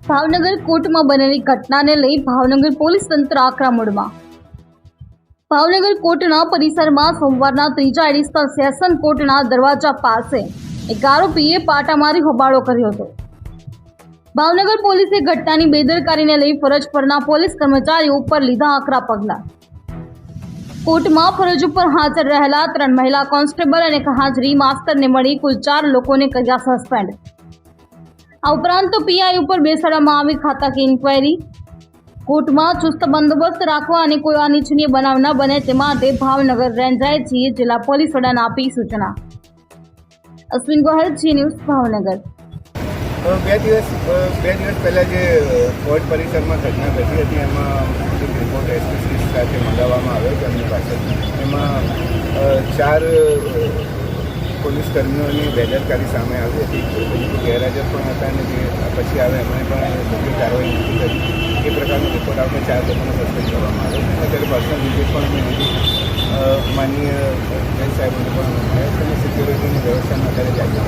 ભાવનગર કોર્ટમાં બનેલી ઘટનાને લઈ ભાવનગર પોલીસ તંત્ર આકરા ભાવનગર કોર્ટના પરિસરમાં સોમવારના ત્રીજા એડિશનલ સેશન કોર્ટના દરવાજા પાસે એક આરોપીએ પાટા હોબાળો કર્યો હતો. ભાવનગર પોલીસે ઘટનાની બેદરકારીને લઈ ફરજ પરના પોલીસ કર્મચારીઓ ઉપર લીધા આકરા પગલાં. કોર્ટમાં ફરજ ઉપર હાજર રહેલા ત્રણ મહિલા કોન્સ્ટેબલ અને હાજરી માસ્તરને મળી કુલ ચાર લોકોને કર્યા સસ્પેન્ડ. આ ઉપરાંત પીઆઈ ઉપર બેસાડવામાં આવી ખાતાકીય ઇન્કવાયરી કોર્ટમાં ચુસ્ત બંદોબસ્ત રાખવા અને કોઈ અનિચ્છનીય બનાવ ન બને તે માટે ભાવનગર રેન્જ આઈજીએ જિલ્લા પોલીસ વડાને આપી સૂચના. અશ્વિન ગોહેલ, જી ન્યૂઝ ભાવનગર. બે દિવસ બે દિવસ પહેલાં જે કોર્ટ પરિસરમાં ઘટના ઘટી હતી, એમાં રિપોર્ટ એસપીસી સાથે મંગાવવામાં આવ્યો હતો એમની પાસે એમાં ચાર પોલીસ કર્મીઓની બેદરકારી સામે આવી હતી. ગેરહાજર પણ હતા અને જે પછી આવે એમણે પણ યોગ્ય કાર્યવાહી નથી કરી. એ પ્રકારનો રિપોર્ટ આપણે ચાર લોકોને સસ્પેન્ડ કરવામાં આવ્યો. અત્યારે પર્સનલ વિઝિટ પણ અમે લીધી માનનીય જજ સાહેબોને પણ મળ્યા છે અને સિક્યોરિટીની વ્યવસ્થામાં અત્યારે જાગી